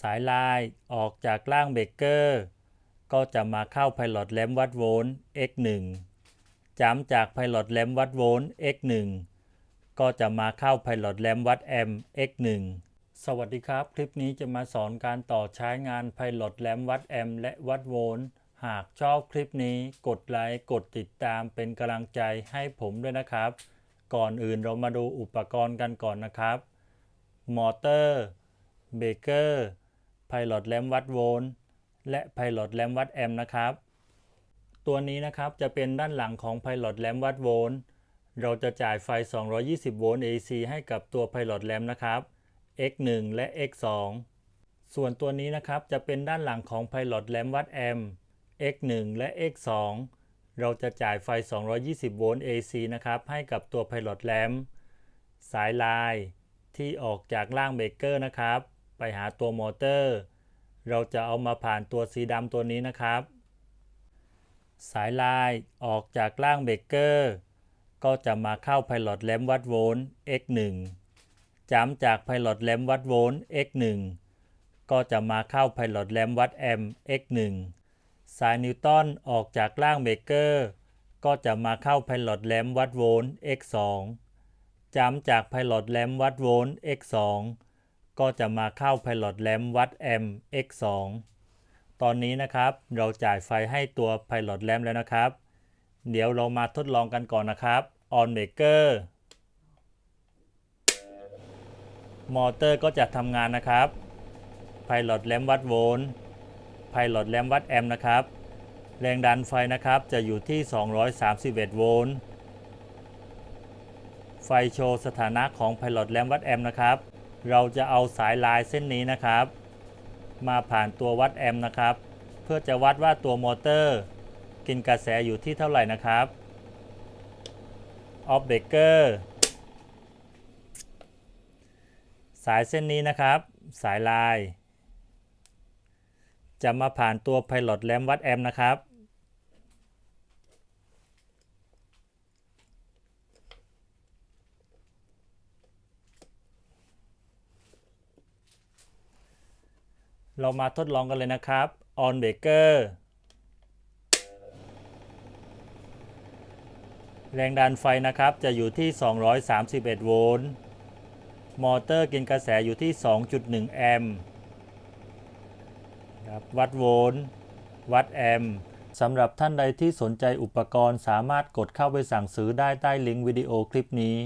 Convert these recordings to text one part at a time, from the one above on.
สายลายออกจากล่างเบรกเกอร์ก็จะมาเข้าไพลอตแลมวัดโวลต์ x1 จำจากไพลอตแลมวัดโวลต์ x1 ก็จะมาเข้าไพลอตแลมวัดแอมป์ x1 สวัสดีครับ คลิปนี้จะมาสอนการต่อใช้งานไพลอตแลมวัดแอมป์และวัดโวลต์หากชอบคลิปนี้กดไลค์กดติดตามเป็นกำลังใจให้ผมด้วยนะครับ ก่อนอื่นเรามาดูอุปกรณ์กันก่อนนะครับ มอเตอร์ เบรกเกอร์ ไพลอตแลมวัดโวลต์และไพลอตแลมวัดแอมป์นะครับ ตัวนี้นะครับจะเป็นด้านหลังของไพลอตแลมวัดโวลต์เราจะจ่ายไฟ 220 โวลต์ AC ให้กับตัวไพลอตแลมนะครับ X1 และ X2 ส่วนตัวนี้นะครับจะเป็นด้านหลังของไพลอตแลมวัดแอมป์ X1 และ X2 เราจะจ่ายไฟ 220 โวลต์ AC นะครับ ให้กับตัวไพลอตแลมสายลายที่ออกจากล่างเบรกเกอร์นะครับ ไปหาตัวมอเตอร์ เราจะเอามาผ่านตัวสีดำตัวนี้นะครับ สายลายออกจากล่างเบรกเกอร์ ก็จะมาเข้าไพลอตแลมวัดโวลต์ X1 จำจากไพลอตแลมวัดโวลต์ X1 ก็จะมาเข้าไพลอตแลมวัดแอมป์ X1 สายนิวตันออกจากล่างเบรกเกอร์ก็จะมาเข้าไพลอตแลมวัดโวลต์ X2 จำจากไพลอตแลมวัดโวลต์ X2 ก็จะมาเข้าไพลอตแลมวัดแอมป์ X2 ตอนนี้นะครับเราจ่ายไฟให้ตัวไพลอตแลมแล้วนะครับ เดี๋ยวเรามาทดลองกันก่อนนะครับ on maker มอเตอร์ก็จะทำงานนะครับไพลอตแลมวัดโวลต์ไพลอตแลมวัดแอมป์นะครับ แรงดันไฟนะครับจะอยู่ที่ 231 โวลต์ ไฟโชว์สถานะของไพลอตแลมวัดแอมป์นะครับ เราจะเอาสายลายเส้นนี้นะครับ มาผ่านตัววัดแอมป์นะครับ เพื่อจะวัดว่าตัวมอเตอร์ กินกระแสอยู่ที่เท่าไหร่นะครับออฟเบรกเกอร์สายเส้นนี้นะครับ สายลาย จะมาผ่านตัวไพลอตแลมวัดแอมป์นะครับ เรามาทดลองกันเลยนะครับ on breaker แรงดันไฟนะครับ จะอยู่ที่ 231 โวลต์ มอเตอร์กินกระแสอยู่ที่ 2.1 แอมป์ครับวัดโวลต์ วัดแอมป์สำหรับท่านใดที่สนใจอุปกรณ์สามารถกดเข้าไปสั่งซื้อได้ใต้ลิงก์วิดีโอคลิปนี้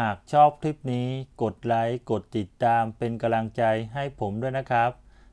หากชอบคลิปนี้ กดไลค์ กดติดตามเป็นกำลังใจให้ผมด้วยนะครับ